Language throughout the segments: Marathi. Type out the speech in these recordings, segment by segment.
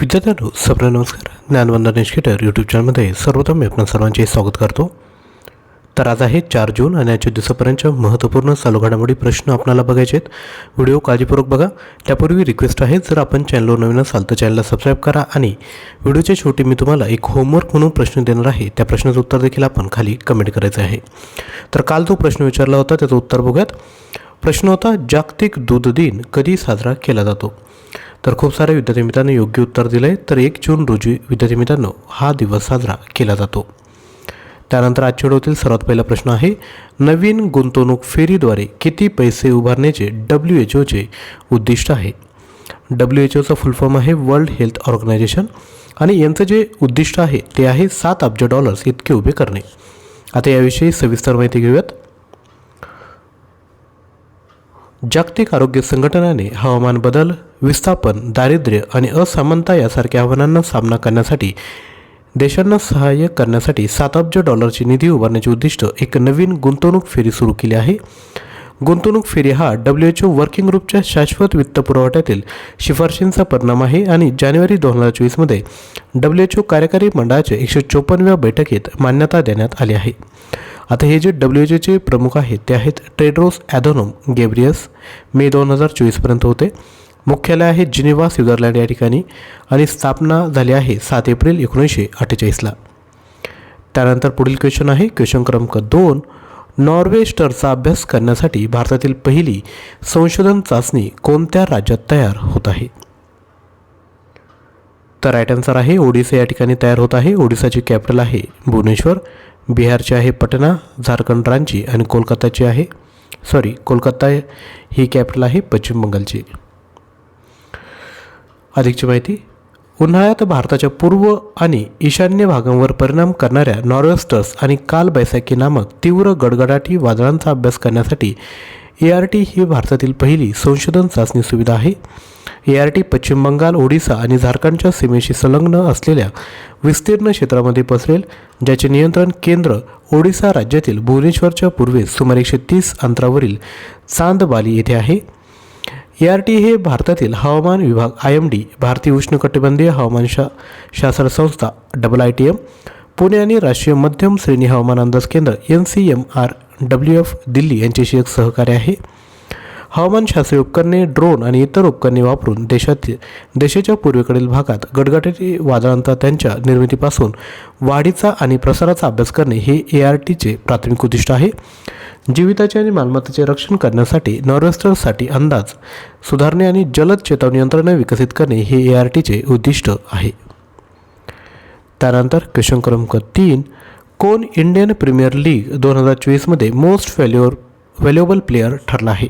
विद्यार्थ्यांनो सप्र नमस्कार. ज्ञानवंदन एज्युकेटर यूट्यूब चॅनलमध्ये सर्वप्रथम मी आपण सर्वांचे स्वागत करतो. तर आज आहे चार जून आणि आजच्या दिवसापर्यंतच्या महत्त्वपूर्ण चालू घडामोडी प्रश्न आपल्याला बघायचे आहेत व्हिडिओ काळजीपूर्वक बघा. त्यापूर्वी रिक्वेस्ट आहे जर आपण चॅनलवर नवीन असाल तर चॅनलला सबस्क्राईब करा आणि व्हिडिओच्या शेवटी मी तुम्हाला एक होमवर्क म्हणून प्रश्न देणार आहे. त्या प्रश्नाचं उत्तर देखील आपण खाली कमेंट करायचं आहे. तर काल जो प्रश्न विचारला होता त्याचं उत्तर बघूयात. प्रश्न होता जागतिक दूध दिन कधी साजरा केला जातो? तर खूप साऱ्या विद्यार्थी मित्रांनी योग्य उत्तर दिलं आहे तर एक जून रोजी विद्यार्थी मित्रांनो हा दिवस साजरा केला जातो. त्यानंतर आजच्या व्हिडिओतील सर्वात पहिला प्रश्न आहे नवीन गुंतवणूक फेरीद्वारे किती पैसे उभारण्याचे डब्ल्यू एच ओचे उद्दिष्ट आहे? डब्ल्यू एच ओचा फुल फॉर्म आहे वर्ल्ड हेल्थ ऑर्गनायझेशन आणि यांचं जे उद्दिष्ट आहे ते आहे सात अब्ज डॉलर्स इतके उभे करणे. आता याविषयी सविस्तर माहिती घेऊयात. जागतिक आरोग्य संघटनेने हवामान बदल विस्थापन दारिद्र्य आणि असमानता यासारख्या आव्हानांना सामना करण्यासाठी देशांना सहाय्य करण्यासाठी सात अब्ज डॉलरची निधी उभारण्याचे उद्दिष्ट एक नवीन गुंतवणूक फेरी सुरू केली आहे. गुंतवणूक फेरी हा डब्ल्यू एच ओ वर्किंग ग्रुपच्या शाश्वत वित्त पुरवठ्यातील शिफारशींचा परिणाम आहे आणि जानेवारी दोन हजार चोवीसमध्ये डब्ल्यू एच ओ कार्यकारी मंडळाच्या एकशे चोपन्नव्या बैठकीत मान्यता देण्यात आली आहे. आता हे जे डब्ल्यू एच ओचे प्रमुख आहेत ते आहेत टेड्रोस ॲधोनोम गेब्रियस. मे दोन हजार चोवीसपर्यंत होते. मुख्यालय आहे जिनेवा स्वित्झर्लंड या ठिकाणी आणि स्थापना झाली आहे सात एप्रिल एकोणीसशे अठ्ठेचाळीसला त्यानंतर पुढील क्वेश्चन आहे क्वेश्चन क्रमांक दोन. नॉर्वेस्टरचा अभ्यास करण्यासाठी भारतातील पहिली संशोधन चाचणी कोणत्या राज्यात तयार होत आहे? तर राईट आन्सर आहे ओडिसा या ठिकाणी तयार होत आहे. ओडिसाची कॅपिटल आहे भुवनेश्वर. बिहारची आहे पटना झारखंड रांची आणि कोलकाताची आहे सॉरी कोलकाता ही कॅपिटल आहे पश्चिम बंगालची. अधिकची माहिती उन्हाळ्यात भारताच्या पूर्व आणि ईशान्य भागांवर परिणाम करणाऱ्या नॉर्वेस्टर्स आणि काल बैसाखी नामक तीव्र गडगडाटी वादळांचा अभ्यास करण्यासाठी ए आर टी ही भारतातील पहिली संशोधन चाचणी सुविधा आहे. ए आर टी पश्चिम बंगाल ओडिसा आणि झारखंडच्या सीमेशी संलग्न असलेल्या विस्तीर्ण क्षेत्रामध्ये पसरेल ज्याचे नियंत्रण केंद्र ओडिसा राज्यातील भुवनेश्वरच्या पूर्वेस सुमारे एकशे तीस अंतरावरील चांदबाली येथे आहे. ए आर टी हे भारतातील हवामान विभाग आय एम डी भारतीय उष्णकटिबंधीय हवामान शा शास्त्र संस्था double I T M Pune आणि राष्ट्रीय मध्यम श्रेणी हवामान अंदाज केंद्र N C M R W F Delhi यांच्याशी एक सहकार्य आहे. हवामानशास्त्रीय उपकरणे ड्रोन आणि इतर उपकरणे वापरून देशातील देशाच्या पूर्वेकडील भागात गडगडाटी वादळांचा त्यांच्या निर्मितीपासून वाढीचा आणि प्रसाराचा अभ्यास करणे हे ए आर टीचे प्राथमिक उद्दिष्ट आहे. जीविताचे आणि मालमत्तेचे रक्षण करण्यासाठी नॉर्वेस्टर्ससाठी अंदाज सुधारणे आणि जलद चेतावणी यंत्रणा विकसित करणे हे ए आर टीचे उद्दिष्ट आहे. त्यानंतर क्वेश्चन क्रमांक तीन कोण इंडियन प्रीमियर लीग दोन हजार चोवीसमध्ये मोस्ट व्हॅल्युअर व्हॅल्युएबल प्लेअर ठरला आहे?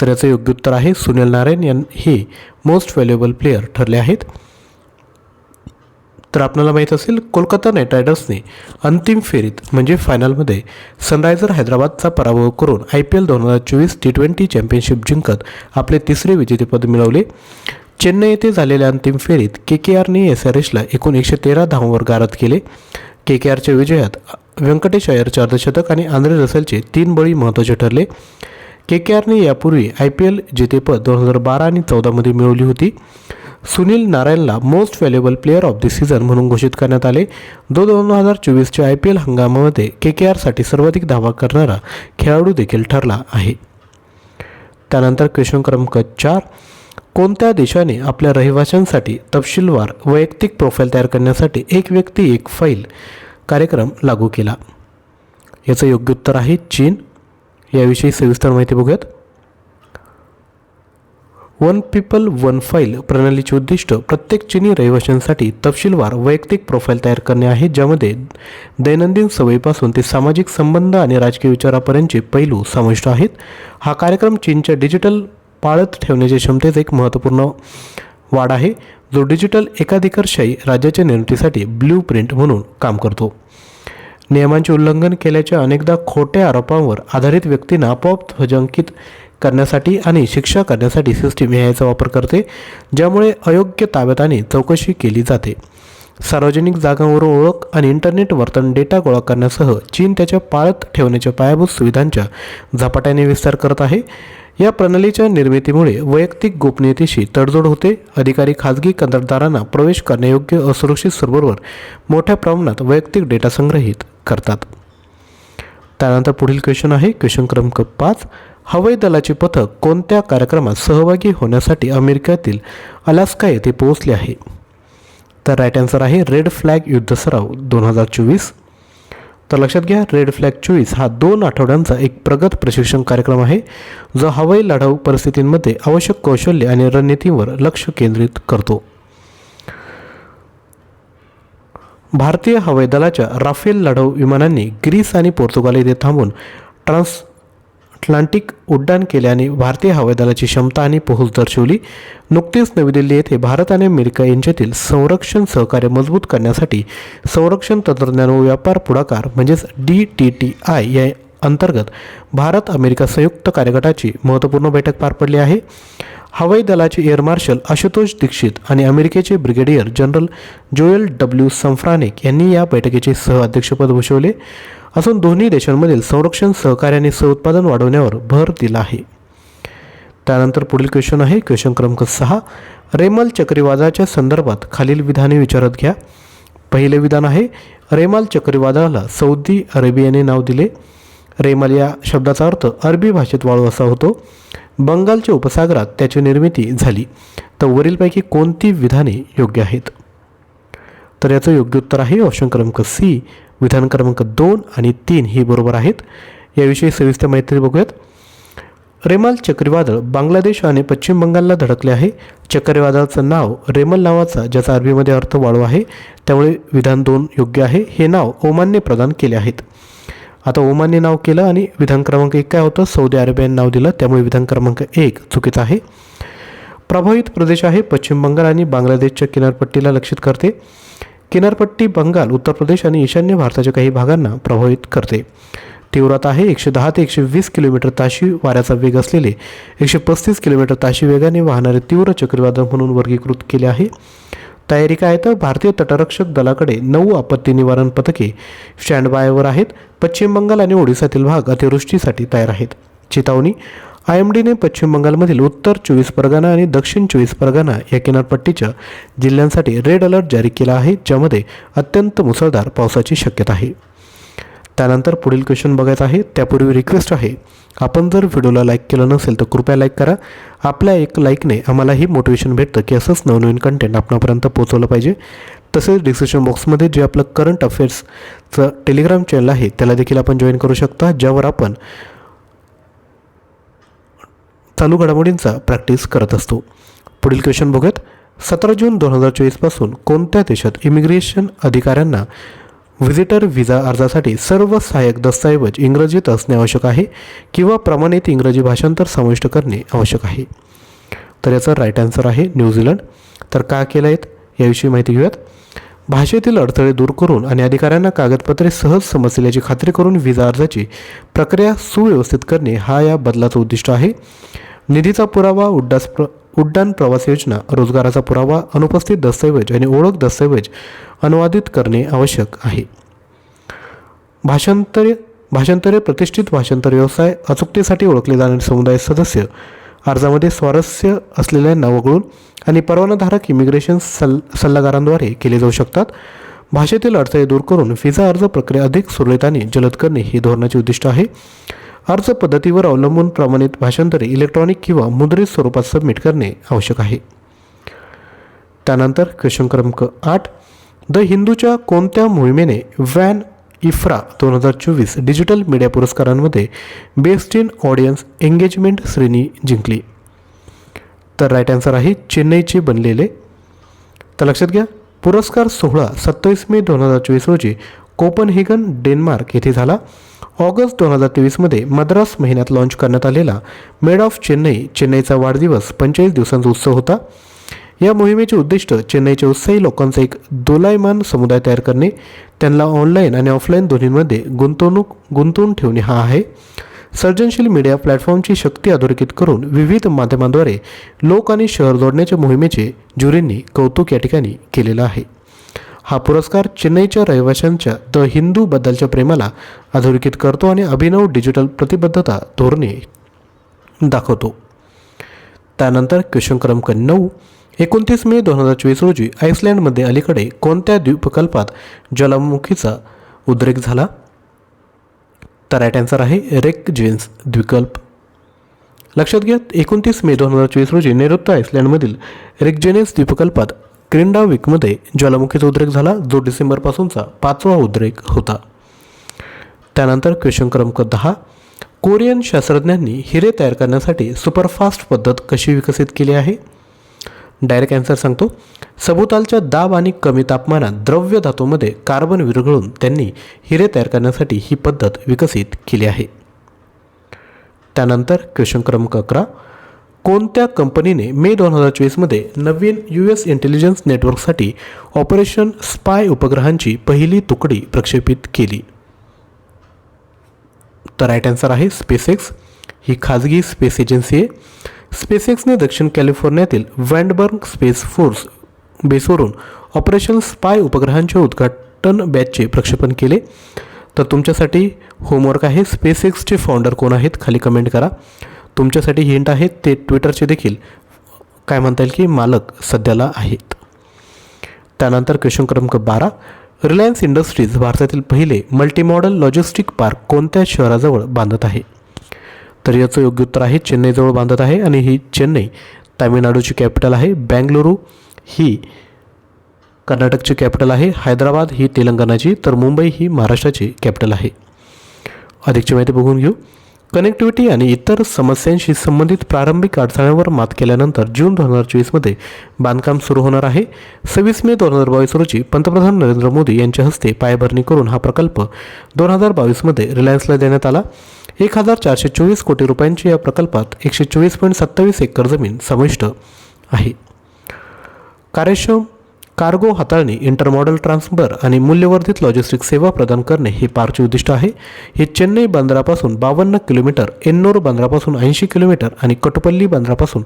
तर याचं योग्य उत्तर आहे सुनील नारायण यां हे मोस्ट व्हॅल्युएबल प्लेअर ठरले आहेत. तर आपल्याला माहीत असेल कोलकाता नाईट रायडर्सने अंतिम फेरीत म्हणजे फायनलमध्ये सनरायझर हैदराबादचा पराभव करून आय पी एल दोन हजार चोवीस टी ट्वेंटी चॅम्पियनशिप जिंकत आपले तिसरे विजेतेपद मिळवले. चेन्नई येथे झालेल्या अंतिम फेरीत के के आरने एस आर एसला एकूण एकशे तेरा धावांवर गारद केले. के के आरच्या विजयात व्यंकटेश अय्यरचे अर्धशतक आणि आंध्रे रसेलचे तीन बळी महत्त्वाचे ठरले. के के आरने यापूर्वी आय पी एल जेतेपद दोन हजार बारा आणि चौदामध्ये मिळवली होती. Sunil नारायणला most valuable player of the season म्हणून घोषित करण्यात आले. दो दोन हजार चोवीसच्या आय पी एल हंगामामध्ये के के आरसाठी सर्वाधिक धावा करणारा खेळाडू देखील ठरला आहे. त्यानंतर क्वेश्चन क्रमांक चार. कोणत्या देशाने आपल्या रहिवाशांसाठी तपशीलवार वैयक्तिक प्रोफाईल तयार करण्यासाठी एक व्यक्ती एक फाईल कार्यक्रम लागू केला? याचं योग्य उत्तर आहे चीन. याविषयी सविस्तर माहिती बघूयात. वन पीपल वन फाईल प्रणालीचे उद्दिष्ट प्रत्येक चिनी रहिवाशांसाठी तपशीलवार वैयक्तिक प्रोफाईल तयार करणे आहे ज्यामध्ये दैनंदिन सवयीपासून ते सामाजिक संबंध आणि राजकीय विचारापर्यंतचे पैलू समाविष्ट आहेत. हा कार्यक्रम चीनच्या डिजिटल पाळत ठेवण्याच्या क्षमतेचा एक महत्त्वपूर्ण वाढ आहे जो डिजिटल एकाधिकारशाही राज्याच्या निर्मितीसाठी ब्ल्यू प्रिंट म्हणून काम करतो. नियमांचे उल्लंघन केल्याच्या अनेकदा खोट्या आरोपांवर आधारित व्यक्तींना आपोआप ध्वजांकित करण्यासाठी आणि शिक्षा करण्यासाठी सिस्टीम याचा वापर करते ज्यामुळे अयोग्य ताब्यात आणि चौकशी केली जाते. सार्वजनिक जागांवर ओळख आणि इंटरनेट वर्तन डेटा गोळा करण्यासह चीन त्याच्या पाळत ठेवण्याच्या पायाभूत सुविधांच्या झपाट्याने विस्तार करत आहे. या प्रणालीच्या निर्मितीमुळे वैयक्तिक गोपनीयतेशी तडजोड होते. अधिकारी खाजगी कंत्राटदारांना प्रवेश करण्यायोग्य असुरक्षित सर्व्हरवर मोठ्या प्रमाणात वैयक्तिक डेटा संग्रहित करतात. त्यानंतर पुढील क्वेश्चन आहे क्वेश्चन क्रमांक पाच. हवाई दलाचे पथक कोणत्या कार्यक्रमात सहभागी होण्यासाठी अमेरिकेतील अलास्का येथे पोहोचले आहे? तर राईट आन्सर आहे रेड फ्लॅग युद्ध सराव दोन हजार चोवीस. तर लक्षात घ्या रेड फ्लॅग चोवीस हा दोन आठवड्यांचा एक प्रगत प्रशिक्षण कार्यक्रम आहे जो हवाई लढाऊ परिस्थितींमध्ये आवश्यक कौशल्य आणि रणनीतीवर लक्ष केंद्रित करतो. भारतीय हवाई दलाच्या राफेल लढाऊ विमानांनी ग्रीस आणि पोर्तुगाल येथे थांबून ट्रान्स अटलांटिक उड्डाण केल्याने भारतीय हवाई दलाची क्षमता आणि पोहोच दर्शवली. नुकतीच नवी दिल्ली येथे भारत आणि अमेरिका यांच्यातील संरक्षण सहकार्य मजबूत करण्यासाठी संरक्षण तंत्रज्ञान व व्यापार पुढाकार म्हणजेच डी टी टी आय या अंतर्गत भारत अमेरिका संयुक्त कार्यगटाची महत्त्वपूर्ण बैठक पार पडली आहे. हवाई दलाचे एअर मार्शल आशुतोष दीक्षित आणि अमेरिकेचे brigadier general Joel W Safranek यांनी या बैठकीचे सहअध्यक्षपद भूषवले. असून दोन्ही देशांमधील संरक्षण सहकार्याने सहउत्पादन वाढवण्यावर भर दिला आहे. त्यानंतर पुढील क्वेश्चन आहे. क्वेश्चन क्रमांक सहा. रेमल चक्रीवादळाच्या संदर्भात खालील विधाने विचारत घ्या. पहिले विधान आहे रेमाल चक्रीवादळाला सौदी अरेबियाने नाव दिले. रेमल या शब्दाचा अर्थ अरबी भाषेत वाळू असा होतो. बंगालच्या उपसागरात त्याची निर्मिती झाली. तर वरीलपैकी कोणती विधाने योग्य आहेत? तर याचं योग्य उत्तर आहे ऑप्शन क्रमांक सी विधान क्रमांक दोन आणि तीन ही बरोबर आहेत. याविषयी सविस्तर माहिती बघूयात. रेमाल चक्रीवादळ बांगलादेश आणि पश्चिम बंगालला धडकले आहे. चक्रीवादळाचं नाव रेमल नावाचा ज्याचा अरबीमध्ये अर्थ वाळू आहे त्यामुळे विधान दोन योग्य आहे. हे नाव ओमानने प्रदान केले आहेत. आता ओमानने नाव केलं आणि विधान क्रमांक एक काय होतं? सौदी अरेबियाने नाव दिलं. त्यामुळे विधान क्रमांक एक चुकीचा आहे. प्रभावित प्रदेश आहे. पश्चिम बंगाल आणि बांगलादेशच्या किनारपट्टीला लक्षित करते. किनारपट्टी बंगाल उत्तर प्रदेश आणि ईशान्य भारताच्या काही भागांना प्रभावित करते. तीव्रता आहे. एकशे दहा ते एकशे वीस किलोमीटर ताशी वाऱ्याचा वेग असलेले एकशे पस्तीस किलोमीटर ताशी वेगाने वाहणारे तीव्र चक्रीवादळ म्हणून वर्गीकृत केले आहे. तयारी काय तर भारतीय तटरक्षक दलाकडे नऊ आपत्ती निवारण पथके स्टँडबायवर आहेत. पश्चिम बंगाल आणि ओडिसातील भाग अतिवृष्टीसाठी तयार आहेत. चेतावणी आय एम डीने पश्चिम बंगालमधील उत्तर चोवीस परगणा आणि दक्षिण चोवीस परगणा या किनारपट्टीच्या जिल्ह्यांसाठी रेड अलर्ट जारी केला आहे ज्यामध्ये अत्यंत मुसळधार पावसाची शक्यता आहे. त्यानंतर पुढील क्वेश्चन बघायचा आहे. त्यापूर्वी रिक्वेस्ट आहे. आपण जर व्हिडिओला लाईक केलं नसेल तर कृपया लाईक करा. आपल्या एक लाईकने आम्हालाही मोटिवेशन भेटतं की असंच नवनवीन कंटेंट आपणापर्यंत पोहोचवलं पाहिजे. तसेच डिस्क्रिप्शन बॉक्समध्ये जे आपलं करंट अफेअर्सचं टेलिग्राम चॅनल आहे त्याला देखील आपण जॉईन करू शकता ज्यावर आपण चालू घडामोडींचा प्रॅक्टिस करत असतो. पुढील क्वेश्चन बघत सतरा जून दोन हजार चोवीसपासून कोणत्या देशात इमिग्रेशन अधिकाऱ्यांना व्हिजिटर व्हिसा अर्जासाठी सर्व सहाय्यक दस्तऐवज इंग्रजीत असणे आवश्यक आहे किंवा प्रमाणित इंग्रजी भाषांतर समाविष्ट करणे आवश्यक आहे. तर याचा राईट आन्सर आहे न्यूझीलंड तर का केलं आहेत याविषयी माहिती घेऊयात. भाषेतील अडथळे दूर करून आणि अधिकाऱ्यांना कागदपत्रे सहज समजल्याची खात्री करून व्हिसा अर्जाची प्रक्रिया सुव्यवस्थित करणे हा या बदलाचं उद्दिष्ट आहे. निधीचा पुरावा उड्डास प्र उड्डाण प्रवास योजना रोजगाराचा पुरावा अनुपस्थित दस्तऐवज आणि ओळख दस्तऐवज अनुवादित करणे आवश्यक आहे. भाषांतरे भाषांतरे प्रतिष्ठित भाषांतर व्यवसाय अचूकतेसाठी ओळखले जाणारे समुदाय सदस्य अर्जामध्ये स्वारस्य असलेल्यांना वगळून आणि परवानाधारक इमिग्रेशन सल सल्लागारांद्वारे केले जाऊ शकतात. भाषेतील अडथळे दूर करून व्हिसा अर्ज प्रक्रिया अधिक सुरळीत आणि जलद करणे हे धोरणाचे उद्दिष्ट आहे. अर्ज पद्धतीवर अवलंबून प्रमाणित भाषांतरे इलेक्ट्रॉनिक किंवा मुद्रित स्वरूपात सबमिट करणे आवश्यक आहे. त्यानंतर क्वेश्चन क्रमांक आठ. द हिंदूच्या कोणत्या मोहिमेने व्हॅन इफ्रा दोन हजार चोवीस डिजिटल मीडिया पुरस्कारांमध्ये बेस्ट इन ऑडियन्स एंगेजमेंट श्रेणी जिंकली? तर राईट आन्सर आहे चेन्नईचे बनलेले. तर लक्षात घ्या पुरस्कार सोहळा सत्तावीस मे दोन हजार चोवीस रोजी कोपनहेगन डेन्मार्क येथे झाला. ऑगस्ट दोन हजार तेवीसमध्ये मद्रास महिन्यात लाँच करण्यात आलेला मेड ऑफ चेन्नई चेन्नईचा वाढदिवस पंचेचाळीस दिवसांचा उत्सव होता. या मोहिमेचे उद्दिष्ट चेन्नईच्या उत्साही लोकांचा एक दोलायमान समुदाय तयार करणे त्यांना ऑनलाईन आणि ऑफलाईन दोन्हींमध्ये गुंतवणूक गुंतवून ठेवणे हा आहे. सर्जनशील मीडिया प्लॅटफॉर्मची शक्ती अधोरेखित करून विविध माध्यमांद्वारे लोक आणि शहर जोडण्याच्या मोहिमेचे ज्युरींनी कौतुक या ठिकाणी केलेलं आहे. हा पुरस्कार चेन्नईच्या रहिवाशांच्या द हिंदूबद्दलच्या प्रेमाला अधोरेखित करतो आणि अभिनव डिजिटल प्रतिबद्धता धोरणे दाखवतो. त्यानंतर क्वेश्चन क्रमांक नऊ. एकोणतीस मे दोन हजार चोवीस रोजी आईसलँडमध्ये अलीकडे कोणत्या द्वीपकल्पात ज्वालामुखीचा उद्रेक झाला? तर राईट आन्सर आहे रेक जेन्स द्विकल्प लक्षात घ्या एकोणतीस मे दोन हजार चोवीस रोजी नैऋत्य आईसलँडमधील रेकजेनेस द्वीपकल्पात क्रिंडाविकमध्ये ज्वालामुखीचा उद्रेक झाला. जो डिसेंबरपासूनचा पाचवा उद्रेक होता. त्यानंतर क्वेश्चन क्रमांक दहा. कोरियन शास्त्रज्ञांनी हिरे तयार करण्यासाठी सुपरफास्ट पद्धत कशी विकसित केली आहे? डायरेक्ट आन्सर सांगतो. सभोवतालच्या दाब आणि कमी तापमानात द्रव्य धातूमध्ये कार्बन विरघळून त्यांनी हिरे तयार करण्यासाठी ही पद्धत विकसित केली आहे. त्यानंतर क्वेश्चन क्रमांक अकरा. कोणत्या कंपनीने मे दोन हजार चोवीसमध्ये नवीन यू एस इंटेलिजन्स नेटवर्कसाठी ऑपरेशन स्पाय उपग्रहांची पहिली तुकडी प्रक्षेपित केली? तर राईट आन्सर आहे स्पेसएक्स ही खाजगी स्पेस एजन्सी आहे. स्पेसएक्सने दक्षिण कॅलिफोर्नियातील वँडबर्ग स्पेस फोर्स बेसवरून ऑपरेशन स्पाय उपग्रहांचे उद्घाटन बॅचचे प्रक्षेपण केले. तर तुमच्यासाठी होमवर्क आहे. स्पेसएक्सचे फाउंडर कोण आहेत? खाली कमेंट करा. तुमच्यासाठी हिंट आहेत ते ट्विटरचे देखील. काय म्हणता येईल की मालक सध्याला आहेत. त्यानंतर क्वेश्चन क्रमांक बारा. रिलायन्स इंडस्ट्रीज भारतातील पहिले मल्टीमॉडल लॉजिस्टिक पार्क कोणत्या शहराजवळ बांधत आहे? तर याचं योग्य उत्तर आहे चेन्नईजवळ बांधत आहे आणि ही चेन्नई तामिळनाडूची कॅपिटल आहे. बँगलुरू ही कर्नाटकची कॅपिटल आहे. हैदराबाद ही तेलंगणाची तर मुंबई ही महाराष्ट्राची कॅपिटल आहे. अधिकची माहिती बघून घेऊ. कनेक्टिव्हिटी आणि इतर समस्यांशी संबंधित प्रारंभिक अडथळ्यांवर मात केल्यानंतर जून दोन हजार चोवीसमध्ये बांधकाम सुरू होणार आहे. सव्वीस मे दोन हजार बावीस रोजी पंतप्रधान नरेंद्र मोदी यांच्या हस्ते पायाभरणी करून हा प्रकल्प दोन हजार बावीसमध्ये रिलायन्सला देण्यात आला. एक हजार चारशे चोवीस कोटी रुपयांची या प्रकल्पात एकशे चोवीस पॉईंट सत्तावीस एकर जमीन समाविष्ट आहे. कार्यक्षम कार्गो हाताळणी इंटरमॉडल ट्रान्सफर आणि मूल्यवर्धित लॉजिस्टिक सेवा प्रदान करणे हे पारचे उद्दिष्ट आहे. हे चेन्नई बंदरापासून बावन्न किलोमीटर एन्नोर बंदरापासून ऐंशी किलोमीटर आणि कटपल्ली बंदरापासून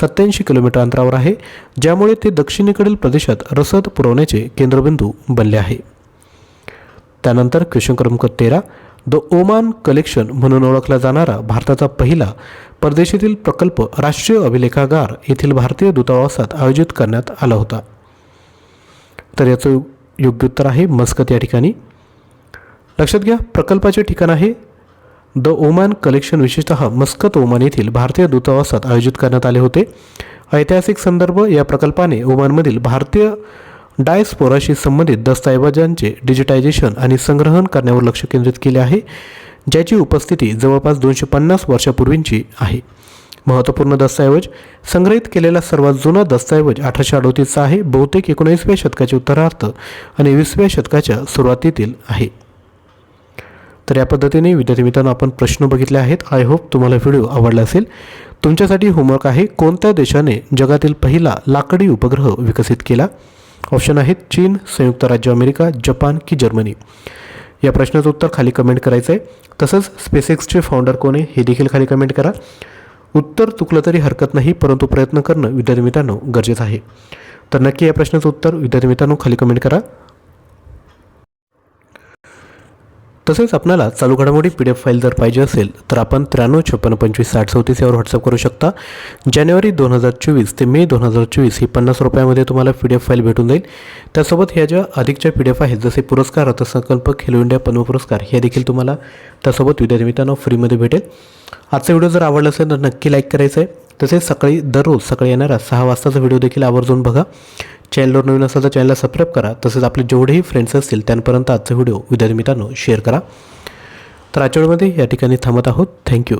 सत्याऐंशी किलोमीटर अंतरावर आहे ज्यामुळे ते दक्षिणेकडील प्रदेशात रसद पुरवण्याचे केंद्रबिंदू बनले आहे. त्यानंतर क्वेश्चन क्रमांक तेरा द ओमान कलेक्शन म्हणून ओळखला जाणारा भारताचा पहिला परदेशातील प्रकल्प राष्ट्रीय अभिलेखागार येथील भारतीय दूतावासात आयोजित करण्यात आला होता. तर याचं योग्य उत्तर आहे मस्कत या ठिकाणी. लक्षात घ्या प्रकल्पाचे ठिकाण आहे द ओमान कलेक्शन विशेषतः मस्कत ओमान येथील भारतीय दूतावासात आयोजित करण्यात आले होते. ऐतिहासिक संदर्भ या प्रकल्पाने ओमानमधील भारतीय डायस्पोराशी संबंधित दस्तऐवजांचे डिजिटायझेशन आणि संग्रहण करण्यावर लक्ष केंद्रित केले आहे ज्याची उपस्थिती जवळपास दोनशे पन्नास वर्षापूर्वींची आहे. महत्त्वपूर्ण दस्तऐवज संग्रहित केलेला सर्वात जुना दस्तऐवज अठराशे अडोतीसचा आहे बहुतेक एकोणीसव्या शतकाचे उत्तरार्थ आणि वीसव्या शतकाच्या सुरुवातीतील आहे. तर या पद्धतीने विद्यार्थी मित्रांनो आपण प्रश्न बघितले आहेत. आय होप तुम्हाला व्हिडिओ आवडला असेल. तुमच्यासाठी होमवर्क आहे. कोणत्या देशाने जगातील पहिला लाकडी उपग्रह विकसित केला? ऑप्शन आहेत चीन संयुक्त राज्य अमेरिका जपान की जर्मनी. या प्रश्नाचं उत्तर खाली कमेंट करायचं आहे तसंच स्पेसएक्सचे फाउंडर कोण आहे हे देखील खाली कमेंट करा. उत्तर चुकलं तरी हरकत नाही परंतु प्रयत्न करणं विद्यार्थी मित्रांनो गरजेचं आहे. तर नक्की या प्रश्नाचं उत्तर विद्यार्थी मित्रांनो खाली कमेंट करा. तसेच आपल्याला चालू घडामोडी पी डी एफ फाईल जर पाहिजे असेल तर आपण त्र्याण्णव छप्पन्न पंचवीस साठ चौतीस यावर व्हॉट्सअप करू शकता. जानेवारी दोन हजार चोवीस ते मे दोन हजार चोवीस ही पन्नास रुपयामध्ये तुम्हाला पी डी एफ फाईल भेटून जाईल. त्यासोबत ह्या ज्या अधिकच्या पी डी एफ आहेत जसे पुरस्कार अर्थसंकल्प खेलो इंडिया पद्म पुरस्कार हे देखील तुम्हाला त्यासोबत विद्यानिमित्तानं फ्रीमध्ये भेटेल. आजचा व्हिडिओ जर आवडला असेल तर नक्की लाईक करायचं आहे तसेच सकाळी दररोज सकाळी येणारा सहा वाजताचा व्हिडिओ देखील आवर्जून बघा. चॅनलवर नवीन असाल तर चॅनलला सबस्क्राईब करा. तसेच आपले जेवढेही फ्रेंड्स असतील त्यांपर्यंत आजचा व्हिडिओ विद्यार्थी मित्रांनो शेअर करा. तर आजच्या वेळेमध्ये या ठिकाणी थांबत आहोत. थँक्यू